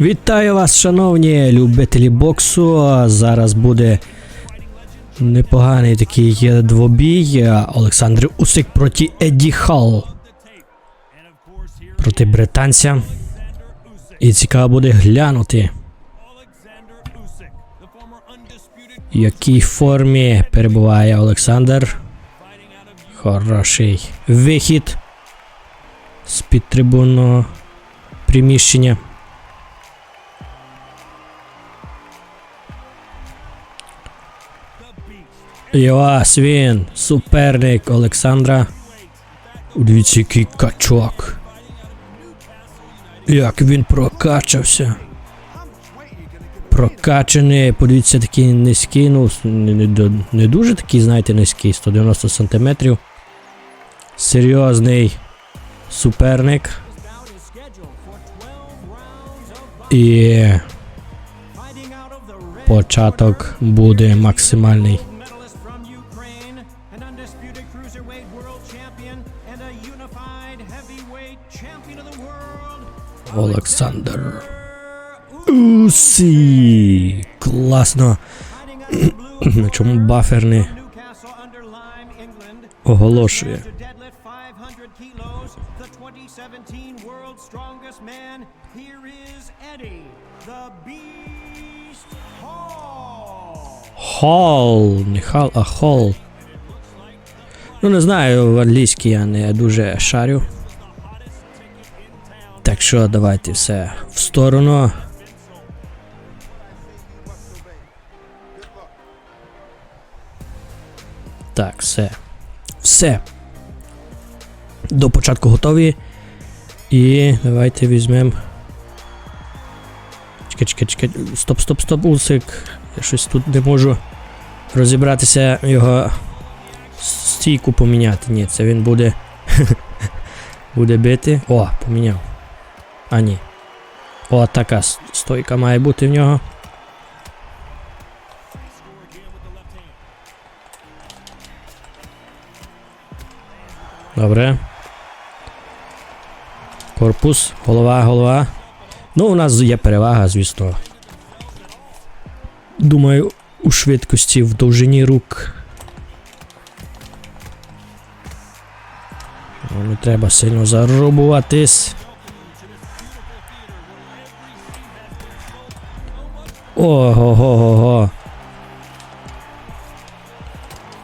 Вітаю вас, шановні любителі боксу. Зараз буде непоганий такий двобій. Олександр Усик проти Едді Халл. Проти британця. І цікаво буде глянути, в якій формі перебуває Олександр. Хороший вихід з під трибунного приміщення. Ось він, суперник Олександра. Дивіться, який качок. Як він прокачався. Прокачаний, подивіться, такий низький, ну, не, не дуже такий, знаєте, низький, 190 сантиметрів. Серйозний суперник. І початок буде максимальний. Олександр. Усі. Класно. На чому бафер оголошує. To deadlift 500 kilos, the 2017 world's strongest man. Here is Eddie, the Beast Hall. Хол. Не хал, а хол. Ну, не знаю, в англійській я не дуже шарю. Так що давайте все в сторону. Так, все. Все. До початку готові. І давайте візьмемо. Чекай, чекай, чекай. Стоп, стоп, стоп, усик. Я щось тут не можу розібратися його стійку поміняти. Ні, це він буде. буде бити. О, поміняв. А ні. О, така стойка має бути в нього. Добре. Корпус, голова, голова. Ну, у нас є перевага, звісно. Думаю, у швидкості в довжині рук. Не треба сильно зарубуватись. Ого-го-го-го.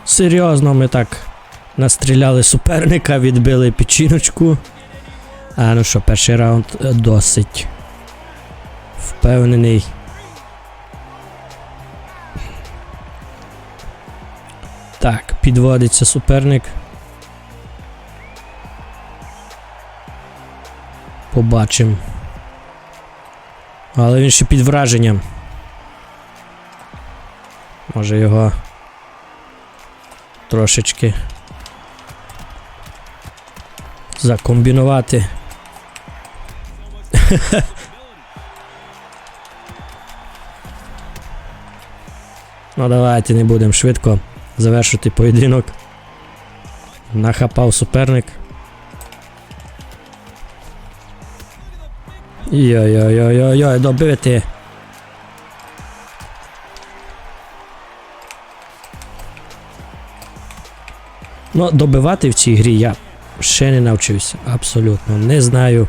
Серйозно, ми так настріляли суперника, відбили печіночку. А ну що, перший раунд е, досить впевнений. Так, підводиться суперник. Побачимо. Але він ще під враженням. Може його трошечки закомбінувати. Ну давайте не будемо швидко завершити поєдинок. Нахапав суперник. Йой-йой-йой-йой, добити. Ну, добивати в цій грі я ще не навчився. Абсолютно. Не знаю.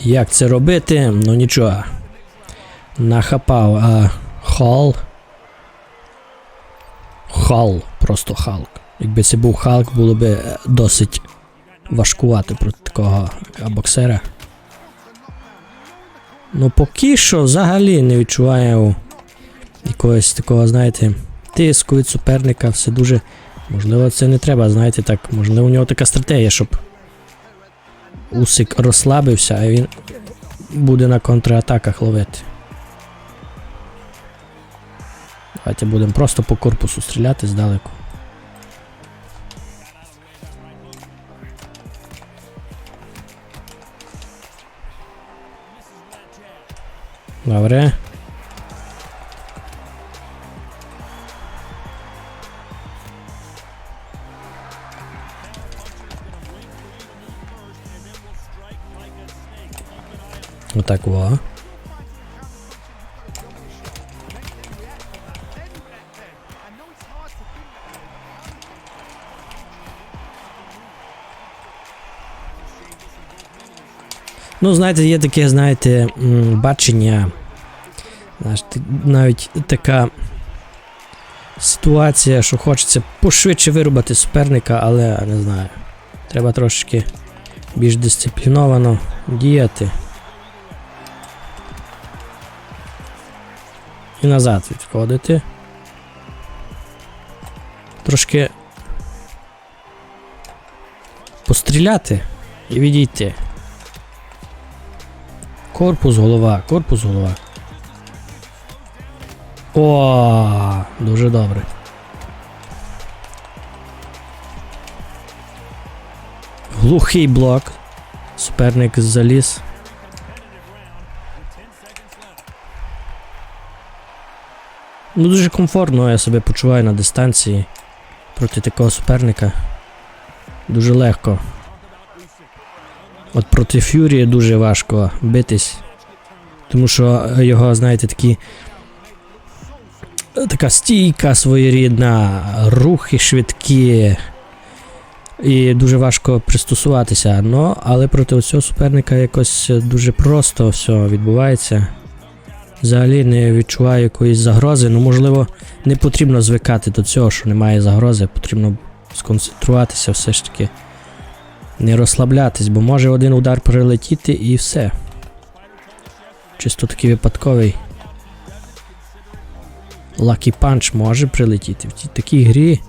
Як це робити? Ну нічого. Нахапав, а Хал. Хал, просто Халк. Якби це був Халк, було б е, досить важкувати проти такого боксера. Ну, поки що взагалі не відчуваю якогось такого, знаєте, тиску від суперника, все дуже. Можливо, це не треба, знаєте, так. Можливо, у нього така стратегія, щоб Усик розслабився, а він буде на контратаках ловити. Давайте будемо просто по корпусу стріляти здалеку. Добре. Отак во. Ну, знаєте, є таке, знаєте, бачення. Навіть така ситуація, що хочеться пошвидше вирубати суперника, але не знаю. Треба трошки більш дисципліновано діяти. І назад відходити. Трошки постріляти і відійти. Корпус голова, корпус голова. О, дуже добре. Глухий блок. Суперник заліз. Ну, дуже комфортно я себе почуваю на дистанції проти такого суперника. Дуже легко. От проти Фюрі дуже важко битись. Тому що його, знаєте, такі. Така стійка своєрідна, рухи швидкі. І дуже важко пристосуватися. Ну, але проти цього суперника якось дуже просто все відбувається. Взагалі не відчуваю якоїсь загрози. Ну, можливо, не потрібно звикати до цього, що немає загрози. Потрібно сконцентруватися все ж таки. Не розслаблятись, бо може один удар прилетіти і все. Чисто такий випадковий. Lucky Punch може прилетіти. В такій грі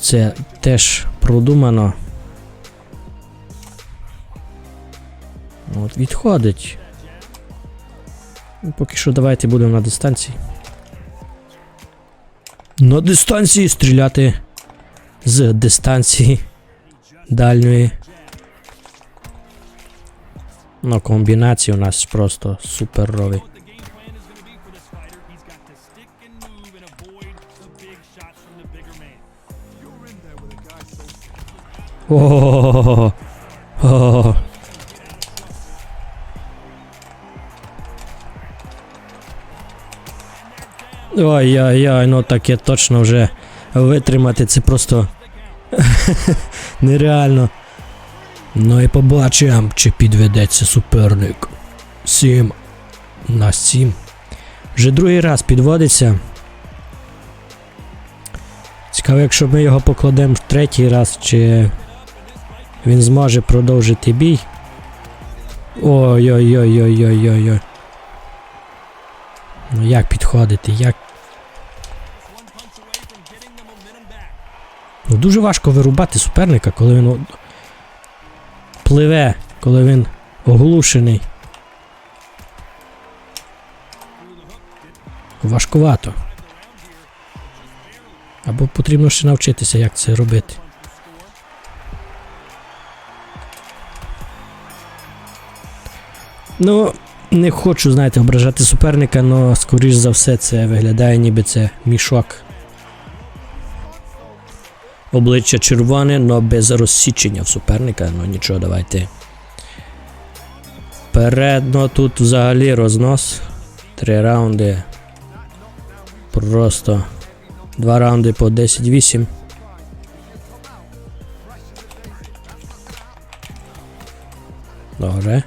це теж продумано. От відходить. Ну, Поки що давайте будемо на дистанції. На дистанції стріляти з дистанції дальньої. Ну, комбінації у нас просто суперові. What Ой-ой-ой, ну таке точно вже витримати це просто нереально. Ну і побачимо, чи підведеться суперник. 7 на 7. Вже другий раз підводиться. Цікаво, якщо ми його покладемо в третій раз, чи він зможе продовжити бій. Ой-ой-ой-ой-ой-ой-ой. Ну як підходити, як. Дуже важко вирубати суперника, коли він пливе, коли він оглушений. Важкувато. Або потрібно ще навчитися, як це робити. Ну, не хочу, знаєте, ображати суперника, але скоріш за все це виглядає, ніби це мішок. Обличчя червоне, але без розсічення в суперника. Ну нічого, давайте. Вперед, ну тут взагалі рознос. Три раунди. Просто. Два раунди по 10-8. Добре.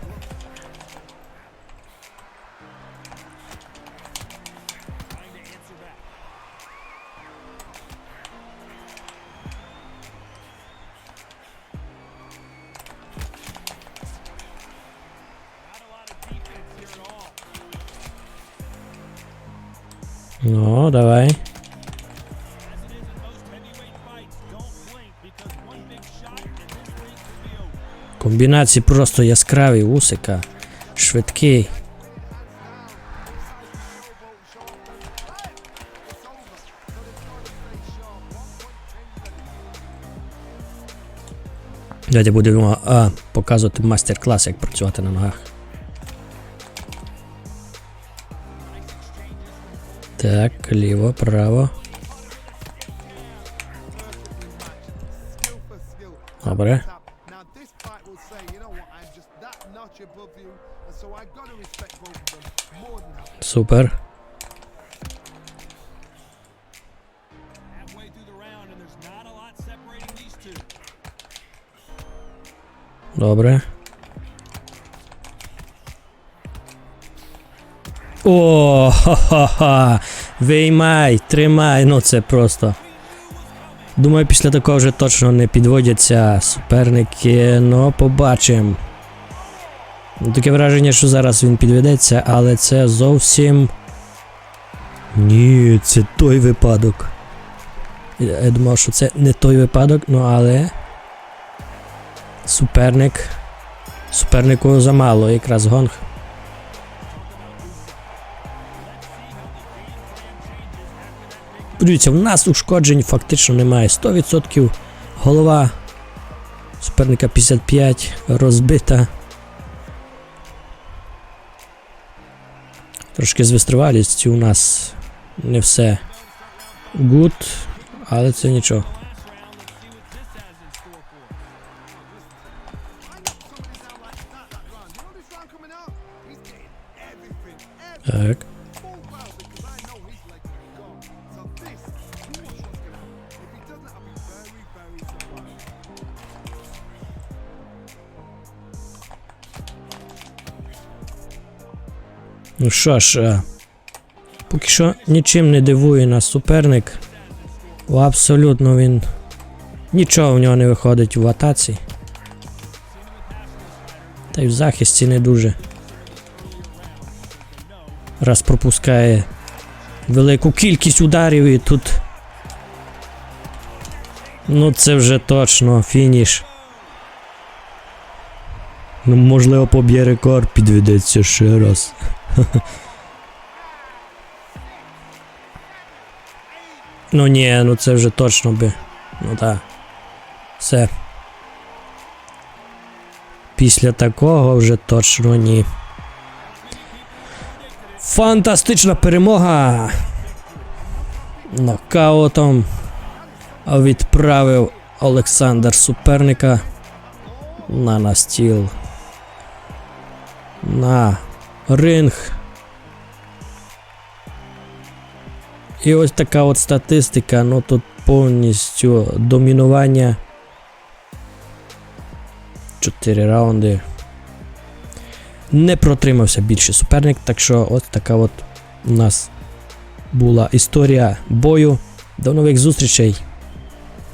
Ну, давай. Комбінації просто яскраві, усика, швидкий. Давайте будемо а, показувати майстер-клас, як працювати на ногах. Так, лево, право. Добре. Супер. Добре. О, ха-ха-ха. Виймай, тримай, ну це просто. Думаю, після такого вже точно не підводяться суперники, ну побачимо. Таке враження, що зараз він підведеться, але це зовсім. Ні, це той випадок. Я думав, що це не той випадок, ну але. Суперник. Супернику замало, якраз гонг. Дивіться, в нас ушкоджень фактично немає. 100% голова суперника 55 розбита. Трошки з вистривалістю у нас не все гуд, але це нічого. You Ну що ж, е, поки що нічим не дивує нас суперник. Абсолютно він. Нічого в нього не виходить в атаці. Та й в захисті не дуже. Раз пропускає велику кількість ударів і тут. Ну це вже точно фініш. Ну, можливо, поб'є рекорд, підведеться ще раз. Ну ні, ну це вже точно би. Ну так. Все. Після такого вже точно ні. Фантастична перемога! Нокаутом відправив Олександр суперника на настіл. На ринг. І ось така от статистика, ну тут повністю домінування. 4 раунди. Не протримався більше суперник, так що ось така от у нас була історія бою. До нових зустрічей!